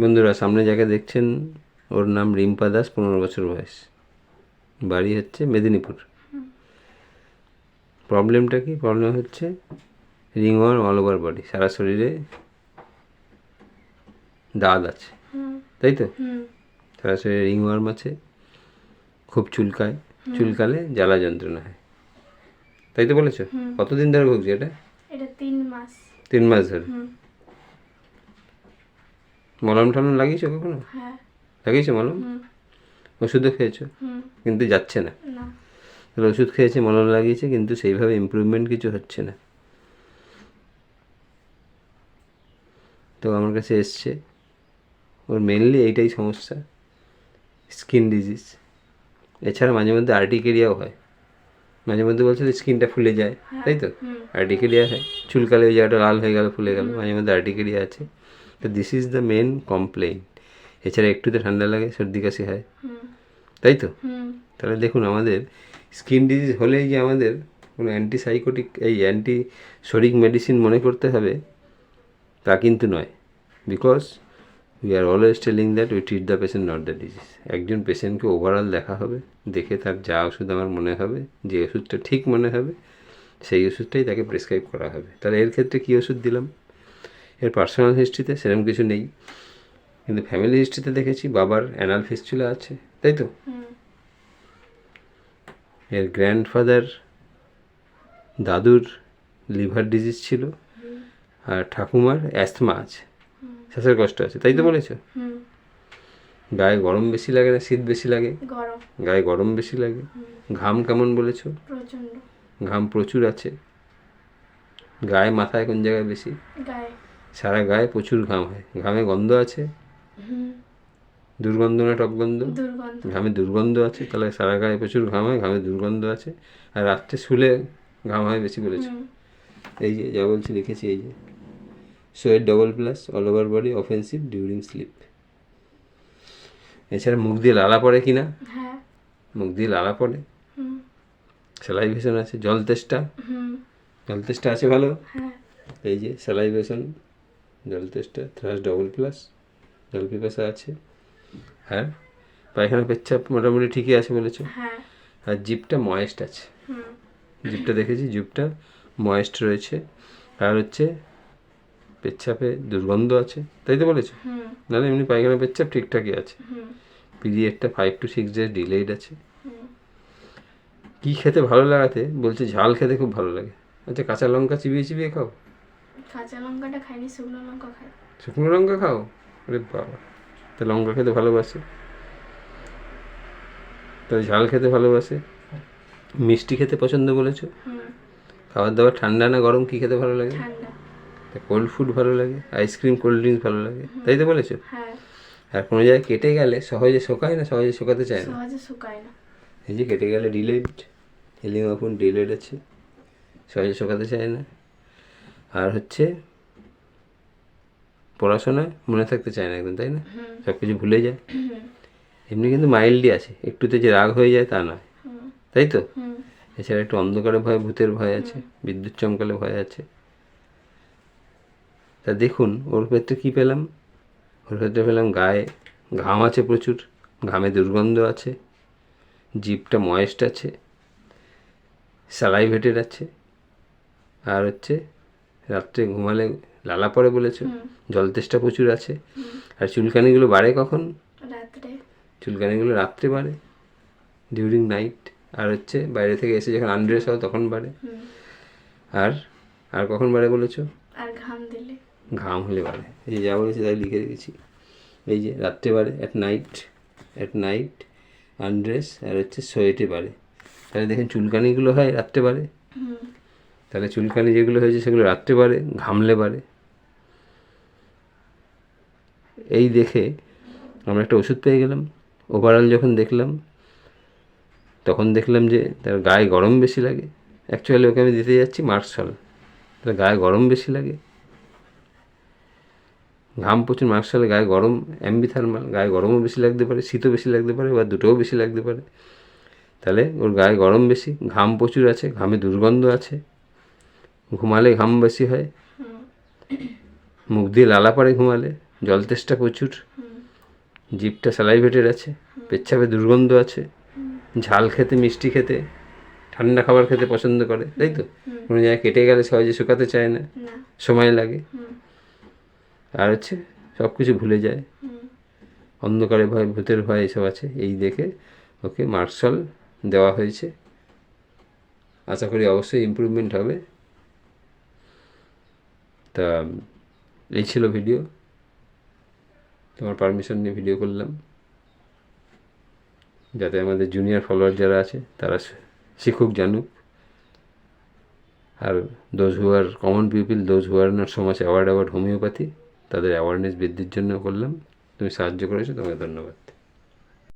বন্ধুরা সামনে যাকে দেখছেন ওর নাম রিম্পা দাস পনেরো বছর বয়স। বাড়ি হচ্ছে মেদিনীপুর। প্রবলেমটা কি? প্রবলেম হচ্ছে ring ringworm all over body সারা শরীরে দাগ আছে। তাই তো? সারা শরীরে রিংওয়ার্ম আছে খুব চুলকায়। চুলকালে জ্বালা যন্ত্রণা হয়। তাই তো বলেছ? কতদিন ধরে ভুগছি এটা? এটা তিন মাস। তিন মাস ধরে? মলম টলম লাগিয়েছো কখনো? হ্যাঁ। লাগিয়েছো মলম? ওষুধও খেয়েছো? কিন্তু যাচ্ছে না। তাহলে ওষুধ খেয়েছে মলম লাগিয়েছে কিন্তু সেইভাবে ইমপ্রুভমেন্ট কিছু হচ্ছে না। তো আমার কাছে এসছে ওর মেনলি এইটাই সমস্যা স্কিন ডিজিজ এছাড়া মাঝে মধ্যে আর্টিকেরিয়াও হয়। মাঝে মধ্যে বলছে স্কিনটা ফুলে যায় তাই তো? আর্টিকেরিয়া হয়। চুলকালে ওই জায়গাটা লাল হয়ে গেল ফুলে গেল মাঝে মধ্যে আর্টিকেরিয়া আছে। তো this is the main complain এছাড়া একটুতে ঠান্ডা লাগে সর্দি কাশি হয়। তাই তো? তাহলে দেখুন আমাদের স্কিন ডিজিজ হলেই যে আমাদের কোনো অ্যান্টিসাইকোটিক এই অ্যান্টি শরিক মেডিসিন মনে করতে হবে? তা কিন্তু নয়। Because we are always telling that we treat the patient not the disease একজন পেশেন্টকে ওভারঅল দেখা হবে দেখে তার যা ওষুধ আমার মনে হবে যে ওষুধটা ঠিক মনে হবে সেই ওষুধটাই তাকে প্রেসক্রাইব করা হবে। তাহলে এর ক্ষেত্রে কী ওষুধ দিলাম? এর পার্সোনাল হিস্ট্রিতে সেরকম কিছু নেই। কিন্তু ফ্যামিলি হিস্ট্রিতে দেখেছি বাবার অ্যানাল ফিস্টুলা আছে তাই তো? এর গ্র্যান্ডফাদার দাদুর লিভার ডিজিজ ছিল আর ঠাকুমার অ্যাস্থমা আছে। শ্বাসের কষ্ট আছে তাই তো বলেছ? গায়ে গরম বেশি লাগে না শীত বেশি লাগে? গায়ে গরম বেশি লাগে? ঘাম কেমন বলেছ? ঘাম প্রচুর আছে। গায়ে মাথায় কোন জায়গায় বেশি? গায়ে। সারা গায়ে প্রচুর ঘাম হয়। ঘামে গন্ধ আছে? দুর্গন্ধ না টক গন্ধ ঘামে দুর্গন্ধ আছে? তাহলে সারা গায়ে প্রচুর ঘাম হয় ঘামে দুর্গন্ধ আছে। আর রাত্রে শুলে ঘাম হয় বেশি বলেছে। এই যে যা বলছি লিখেছি এই যে। Sweat double plus all over body offensive during sleep এছাড়া মুখ দিয়ে লালা পড়ে কি না? হ্যাঁ। মুখ দিয়ে লালা পড়ে? স্যালাইভেশন আছে জল তেষ্টা? জল তেষ্টা আছে ভালো? হ্যাঁ। এই যে স্যালাইভেশন জল তেষ্টা থ্রাস ডবল প্লাস জল পিপাসা আছে। আর পায়খানা পেচ্ছাপ মোটামুটি ঠিকই আছে বলেছ। হ্যাঁ। আর জিপটা ময়েস্ট আছে। জিপটা দেখেছি জিপটা ময়েস্ট রয়েছে। আর হচ্ছে পেচ্ছাপে দুর্গন্ধ আছে তাই তো বলেছ? নাহলে এমনি পায়খানা পেচ্ছাপ ঠিকঠাকই আছে। পিরিয়ডটা five two six days delayed আছে। কী খেতে ভালো লাগাতে? বলছে ঝাল খেতে খুব ভালো লাগে। আচ্ছা কাঁচা লঙ্কা চিবিয়ে চিবিয়ে খাও। কাঁচা লঙ্কাটা খাইনি শুকনো লঙ্কা খাই। শুকনো লঙ্কা খাও? আরে বাবা তা লঙ্কা খেতে ভালোবাসে? তাহলে ঝাল খেতে ভালোবাসে? মিষ্টি খেতে পছন্দ বলেছ? খাবার দাবার ঠান্ডা না গরম কী খেতে ভালো লাগে? কোল্ড ফুড ভালো লাগে? আইসক্রিম কোল্ড ড্রিঙ্কস ভালো লাগে? তাই তো বলেছ? হ্যাঁ। আর কোনো জায়গায় কেটে গেলে সহজে শোকায় না সহজে শোকাতে চায় না? এই যে কেটে গেলে ডিলেড হিলিং অপন ডিলেট আছে সহজে শোকাতে চায় না? আর হচ্ছে পড়াশোনায় মনে থাকতে চায় না একদম তাই না? সব কিছু ভুলে যায়। এমনি কিন্তু মাইল্ডই আছে একটুতে যে রাগ হয়ে যায় তা নয়। তাই তো? এছাড়া একটু অন্ধকারে ভয় ভূতের ভয় আছে বিদ্যুৎ চমকালে ভয় আছে। তা দেখুন ওর ক্ষেত্রে কী পেলাম? ওর ক্ষেত্রে পেলাম গায়ে ঘাম আছে প্রচুর ঘামে দুর্গন্ধ আছে জিপটা ময়েস্ট আছে স্যালাইভেটেড আছে আর হচ্ছে রাত্রে ঘুমালে লালা পড়ে বলেছ জল তেষ্টা প্রচুর আছে। আর চুলকানিগুলো বাড়ে কখন? চুলকানিগুলো রাত্রে বাড়ে ডিউরিং নাইট আর হচ্ছে বাইরে থেকে এসে যখন আনড্রেস হয় তখন বাড়ে। আর আর কখন বাড়ে বলেছ? আর ঘাম দিলে। ঘাম হলে বাড়ে। এই যে যা বলেছি তাই লিখে রেখেছি। এই যে রাত্রে বাড়ে at night at night undress আর হচ্ছে সোয়েটে বাড়ে। তাহলে দেখেন চুলকানিগুলো হয় রাত্রে বাড়ে। তাহলে চুলকানি যেগুলো হয়েছে সেগুলো রাত্রে বাড়ে, ঘামলে বাড়ে। এই দেখে আমরা একটা ওষুধ পেয়ে গেলাম। ওভারঅল যখন দেখলাম, তখন দেখলাম যে তার গায়ে গরম বেশি লাগে। অ্যাকচুয়ালি ওকে আমি দিতে যাচ্ছি মার্কসল তার গায়ে গরম বেশি লাগে। ঘাম প্রচুর মার্কসালে গায়ে গরম অ্যাম্বিথার্মাল গায়ে গরমও বেশি লাগতে পারে, শীতও বেশি লাগতে পারে, বা দুটোও বেশি লাগতে পারে। তাহলে ওর গায়ে গরম বেশি, ঘাম প্রচুর আছে, ঘামে দুর্গন্ধ আছে। ঘুমালে ঘাম বেশি হয়। মুখ দিয়ে লালা পড়ে ঘুমালে জল তেষ্টা প্রচুর। হুম। জিভটা স্যালাইভেটেড আছে পেচ্ছাপে দুর্গন্ধ আছে ঝাল খেতে মিষ্টি খেতে ঠান্ডা খাবার খেতে পছন্দ করে তাই তো? কোনো জায়গায় কেটে গেলে সহজে শুকাতে চায় না সময় লাগে। আর হচ্ছে সব কিছু ভুলে যায়। অন্ধকারে ভয় ভূতের ভয় এসব আছে এই দেখে ওকে মার্শাল দেওয়া হয়েছে। আশা করি অবশ্যই ইমপ্রুভমেন্ট হবে। তা, এই ছিল ভিডিও তোমার পারমিশন নিয়ে ভিডিও করলাম। যাতে আমাদের জুনিয়র ফলোয়ার যারা আছে, তারা শিখুক, জানুক। আর those who are common people those who are not so much award award homeopathy তাদের অ্যাওয়ারনেস বৃদ্ধির জন্য করলাম। তুমি সাহায্য করেছ, তোমাকে ধন্যবাদ।